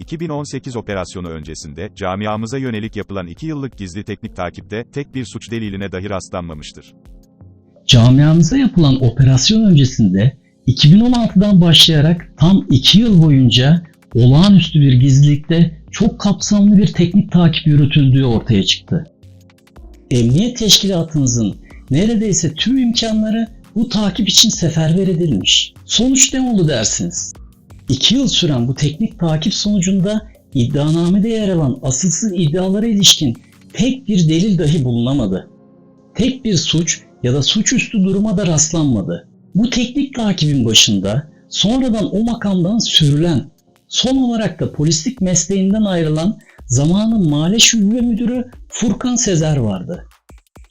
2018 operasyonu öncesinde, camiamıza yönelik yapılan 2 yıllık gizli teknik takipte, tek bir suç deliline dahi rastlanmamıştır. Camiamıza yapılan operasyon öncesinde 2016'dan başlayarak tam 2 yıl boyunca olağanüstü bir gizlilikte çok kapsamlı bir teknik takip yürütüldüğü ortaya çıktı. Emniyet teşkilatımızın neredeyse tüm imkanları bu takip için seferber edilmiş. Sonuç ne oldu dersiniz? 2 yıl süren bu teknik takip sonucunda iddianamede yer alan asılsız iddialara ilişkin tek bir delil dahi bulunamadı. Tek bir suç ya da suçüstü duruma da rastlanmadı. Bu teknik takibin başında sonradan o makamdan sürülen, son olarak da polislik mesleğinden ayrılan zamanın Male Şube Müdürü Furkan Sezer vardı.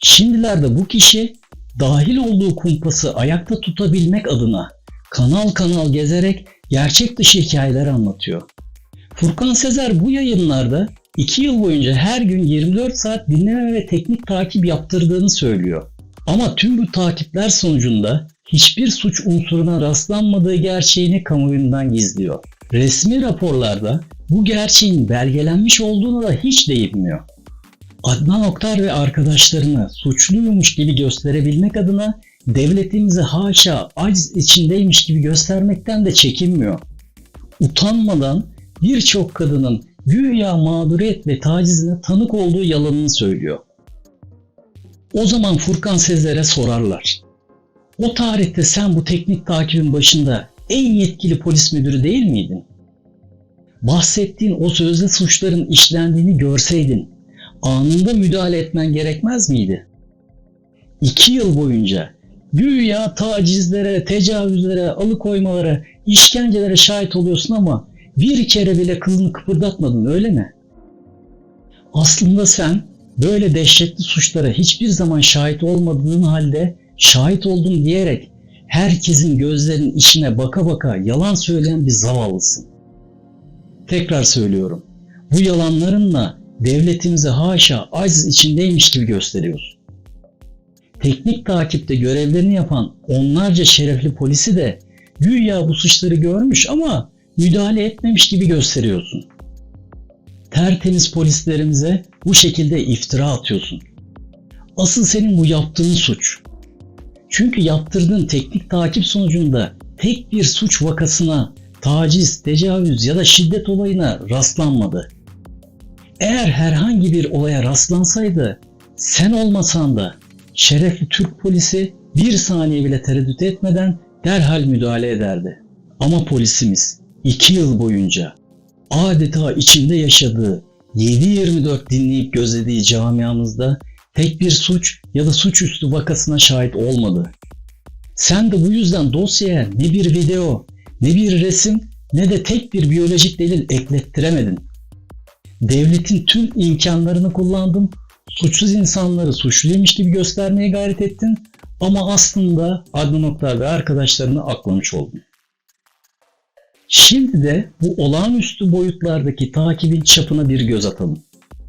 Şimdilerde bu kişi dahil olduğu kumpası ayakta tutabilmek adına kanal kanal gezerek gerçek dışı hikayeler anlatıyor. Furkan Sezer bu yayınlarda 2 yıl boyunca her gün 24 saat dinleme ve teknik takip yaptırdığını söylüyor. Ama tüm bu takipler sonucunda hiçbir suç unsuruna rastlanmadığı gerçeğini kamuoyundan gizliyor. Resmi raporlarda bu gerçeğin belgelenmiş olduğuna da hiç değinmiyor. Adnan Oktar ve arkadaşlarını suçluymuş gibi gösterebilmek adına devletimizi haşa aciz içindeymiş gibi göstermekten de çekinmiyor. Utanmadan birçok kadının güya mağduriyet ve tacizine tanık olduğu yalanını söylüyor. O zaman Furkan Sezer'e sorarlar. O tarihte sen bu teknik takibin başında en yetkili polis müdürü değil miydin? Bahsettiğin o sözde suçların işlendiğini görseydin anında müdahale etmen gerekmez miydi? İki yıl boyunca güya tacizlere, tecavüzlere, alıkoymalara, işkencelere şahit oluyorsun ama bir kere bile kılını kıpırdatmadın öyle mi? Aslında sen böyle dehşetli suçlara hiçbir zaman şahit olmadığın halde şahit oldum diyerek herkesin gözlerinin içine baka baka yalan söyleyen bir zavallısın. Tekrar söylüyorum. Bu yalanlarınla devletimizi haşa aciz içindeymiş gibi gösteriyorsun. Teknik takipte görevlerini yapan onlarca şerefli polisi de güya bu suçları görmüş ama müdahale etmemiş gibi gösteriyorsun. Tertemiz polislerimize bu şekilde iftira atıyorsun. Asıl senin bu yaptığın suç. Çünkü yaptırdığın teknik takip sonucunda tek bir suç vakasına, taciz, tecavüz ya da şiddet olayına rastlanmadı. Eğer herhangi bir olaya rastlansaydı sen olmasan da şerefli Türk polisi bir saniye bile tereddüt etmeden derhal müdahale ederdi. Ama polisimiz iki yıl boyunca adeta içinde yaşadığı 7-24 dinleyip gözlediği camiamızda tek bir suç ya da suçüstü vakasına şahit olmadı. Sen de bu yüzden dosyaya ne bir video, ne bir resim, ne de tek bir biyolojik delil eklettiremedin. Devletin tüm imkanlarını kullandın, suçsuz insanları suçluymuş gibi göstermeye gayret ettin ama aslında Adnan Oktar ve arkadaşlarını aklamış oldun. Şimdi de bu olağanüstü boyutlardaki takibin çapına bir göz atalım.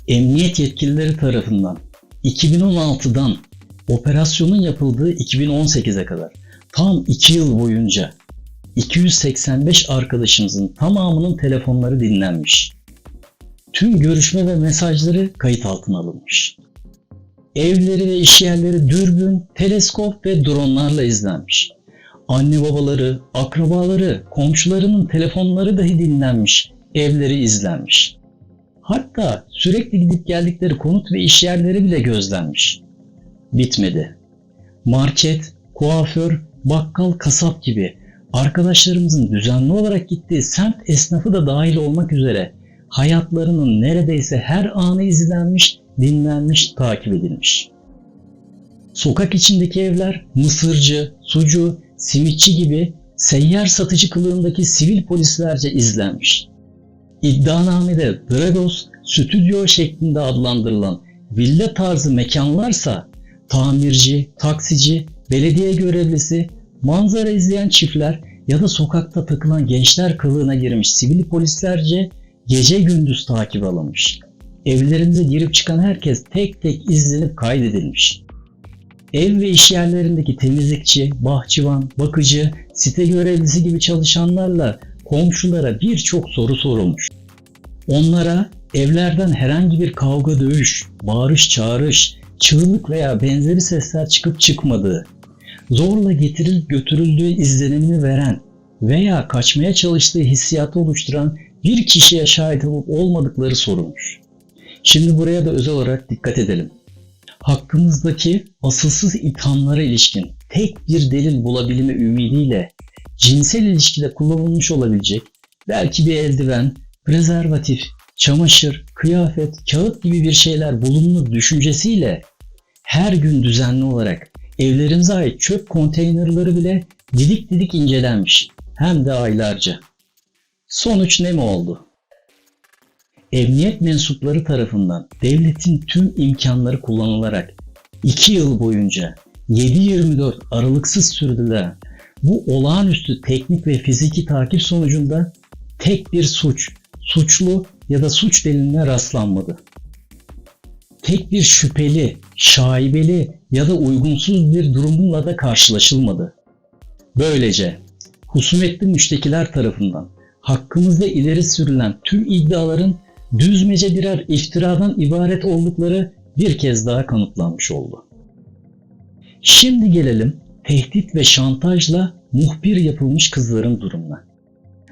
Emniyet yetkilileri tarafından 2016'dan operasyonun yapıldığı 2018'e kadar tam 2 yıl boyunca 285 arkadaşımızın tamamının telefonları dinlenmiş. Tüm görüşme ve mesajları kayıt altına alınmış. Evleri ve işyerleri dürbün, teleskop ve dronlarla izlenmiş. Anne babaları, akrabaları, komşularının telefonları dahi dinlenmiş, evleri izlenmiş. Hatta sürekli gidip geldikleri konut ve iş yerleri bile gözlenmiş. Bitmedi. Market, kuaför, bakkal, kasap gibi arkadaşlarımızın düzenli olarak gittiği semt esnafı da dahil olmak üzere hayatlarının neredeyse her anı izlenmiş, dinlenmiş, takip edilmiş. Sokak içindeki evler mısırcı, sucu, simitçi gibi seyyar satıcı kılığındaki sivil polislerce izlenmiş. İddianamede Dragos stüdyo şeklinde adlandırılan villa tarzı mekanlarsa tamirci, taksici, belediye görevlisi, manzara izleyen çiftler ya da sokakta takılan gençler kılığına girmiş sivil polislerce gece gündüz takip alınmış. Evlerinde girip çıkan herkes tek tek izlenip kaydedilmiş. Ev ve iş yerlerindeki temizlikçi, bahçıvan, bakıcı, site görevlisi gibi çalışanlarla komşulara birçok soru sorulmuş. Onlara evlerden herhangi bir kavga dövüş, bağırış çağırış, çığlık veya benzeri sesler çıkıp çıkmadığı, zorla getirilip götürüldüğü izlenimini veren veya kaçmaya çalıştığı hissiyatı oluşturan bir kişiye şahit olup olmadıkları sorulmuş. Şimdi buraya da özel olarak dikkat edelim. Hakkımızdaki asılsız ithamlara ilişkin tek bir delil bulabilme ümidiyle cinsel ilişkide kullanılmış olabilecek belki bir eldiven, prezervatif, çamaşır, kıyafet, kağıt gibi bir şeyler bulunur düşüncesiyle her gün düzenli olarak evlerimize ait çöp konteynerları bile didik didik incelenmiş. Hem de aylarca. Sonuç ne mi oldu? Emniyet mensupları tarafından devletin tüm imkanları kullanılarak 2 yıl boyunca 7-24 aralıksız sürdürülen bu olağanüstü teknik ve fiziki takip sonucunda tek bir suç, suçlu ya da suç deliline rastlanmadı. Tek bir şüpheli, şaibeli ya da uygunsuz bir durumla da karşılaşılmadı. Böylece husumetli müştekiler tarafından hakkımızda ileri sürülen tüm iddiaların düzmece birer iftiradan ibaret oldukları bir kez daha kanıtlanmış oldu. Şimdi gelelim tehdit ve şantajla muhbir yapılmış kızların durumuna.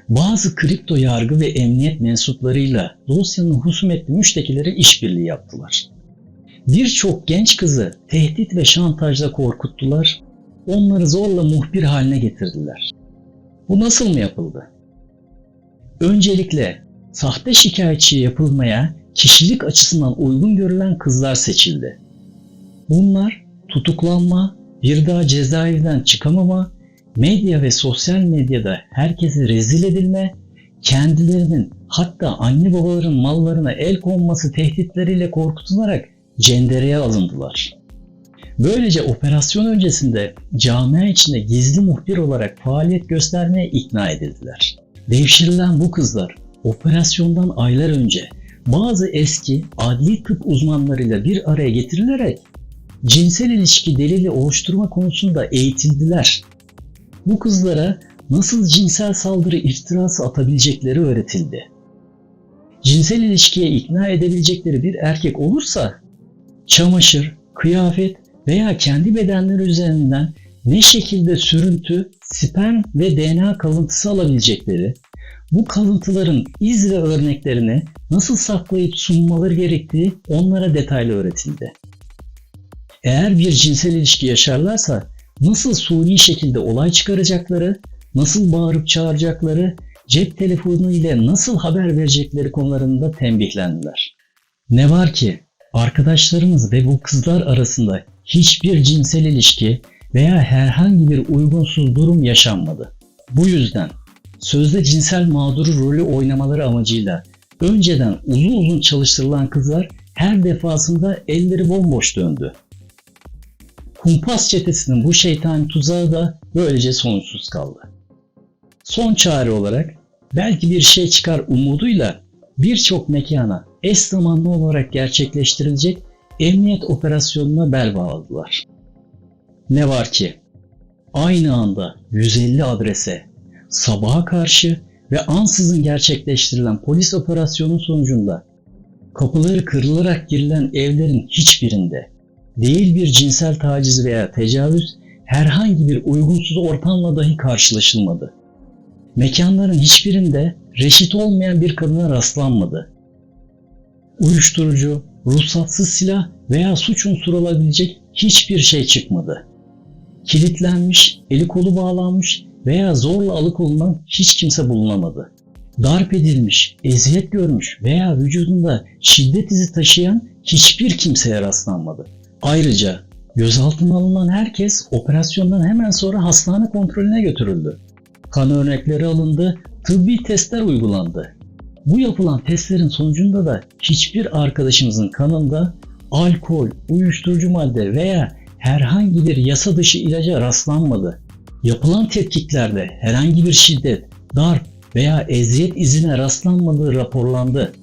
Bazı kripto yargı ve emniyet mensuplarıyla dosyanın husumetli müştekileri işbirliği yaptılar. Birçok genç kızı tehdit ve şantajla korkuttular, onları zorla muhbir haline getirdiler. Bu nasıl mı yapıldı? Öncelikle sahte şikayetçi yapılmaya kişilik açısından uygun görülen kızlar seçildi. Bunlar tutuklanma, bir daha cezaevinden çıkamama, medya ve sosyal medyada herkesi rezil edilme, kendilerinin hatta anne babaların mallarına el konması tehditleriyle korkutularak cendereye alındılar. Böylece operasyon öncesinde camia içinde gizli muhbir olarak faaliyet göstermeye ikna edildiler. Devşirilen bu kızlar operasyondan aylar önce bazı eski adli tıp uzmanlarıyla bir araya getirilerek cinsel ilişki delili oluşturma konusunda eğitildiler. Bu kızlara nasıl cinsel saldırı iftirası atabilecekleri öğretildi. Cinsel ilişkiye ikna edebilecekleri bir erkek olursa çamaşır, kıyafet veya kendi bedenleri üzerinden ne şekilde sürüntü, sperm ve DNA kalıntısı alabilecekleri, bu kalıntıların iz ve örneklerini nasıl saklayıp sunmaları gerektiği onlara detaylı öğretildi. Eğer bir cinsel ilişki yaşarlarsa nasıl suni şekilde olay çıkaracakları, nasıl bağırıp çağıracakları, cep telefonu ile nasıl haber verecekleri konularında tembihlendiler. Ne var ki arkadaşlarımız ve bu kızlar arasında hiçbir cinsel ilişki veya herhangi bir uygunsuz durum yaşanmadı. Bu yüzden sözde cinsel mağduru rolü oynamaları amacıyla önceden uzun uzun çalıştırılan kızlar her defasında elleri bomboş döndü. Kumpas çetesinin bu şeytani tuzağı da böylece sonuçsuz kaldı. Son çare olarak belki bir şey çıkar umuduyla birçok mekana eş zamanlı olarak gerçekleştirilecek emniyet operasyonuna bel bağladılar. Ne var ki aynı anda 150 adrese sabaha karşı ve ansızın gerçekleştirilen polis operasyonu sonucunda kapıları kırılarak girilen evlerin hiçbirinde değil bir cinsel taciz veya tecavüz herhangi bir uygunsuz ortamla dahi karşılaşılmadı. Mekanların hiçbirinde reşit olmayan bir kadına rastlanmadı. Uyuşturucu, ruhsatsız silah veya suç unsuru olabilecek hiçbir şey çıkmadı. Kilitlenmiş, eli kolu bağlanmış veya zorla alıkonulan hiç kimse bulunamadı. Darp edilmiş, eziyet görmüş veya vücudunda şiddet izi taşıyan hiçbir kimseye rastlanmadı. Ayrıca gözaltına alınan herkes operasyondan hemen sonra hastane kontrolüne götürüldü. Kan örnekleri alındı, tıbbi testler uygulandı. Bu yapılan testlerin sonucunda da hiçbir arkadaşımızın kanında alkol, uyuşturucu madde veya herhangi bir yasa dışı ilaca rastlanmadı. Yapılan tetkiklerde herhangi bir şiddet, darp veya eziyet izine rastlanmadığı raporlandı.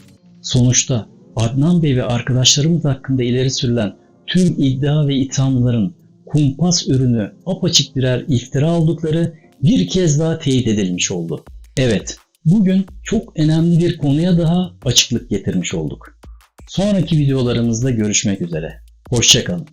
Sonuçta Adnan Bey ve arkadaşlarımız hakkında ileri sürülen tüm iddia ve ithamların kumpas ürünü apaçık birer iftira oldukları bir kez daha teyit edilmiş oldu. Evet, Bugün çok önemli bir konuya daha açıklık getirmiş olduk. Sonraki videolarımızda görüşmek üzere. Hoşçakalın.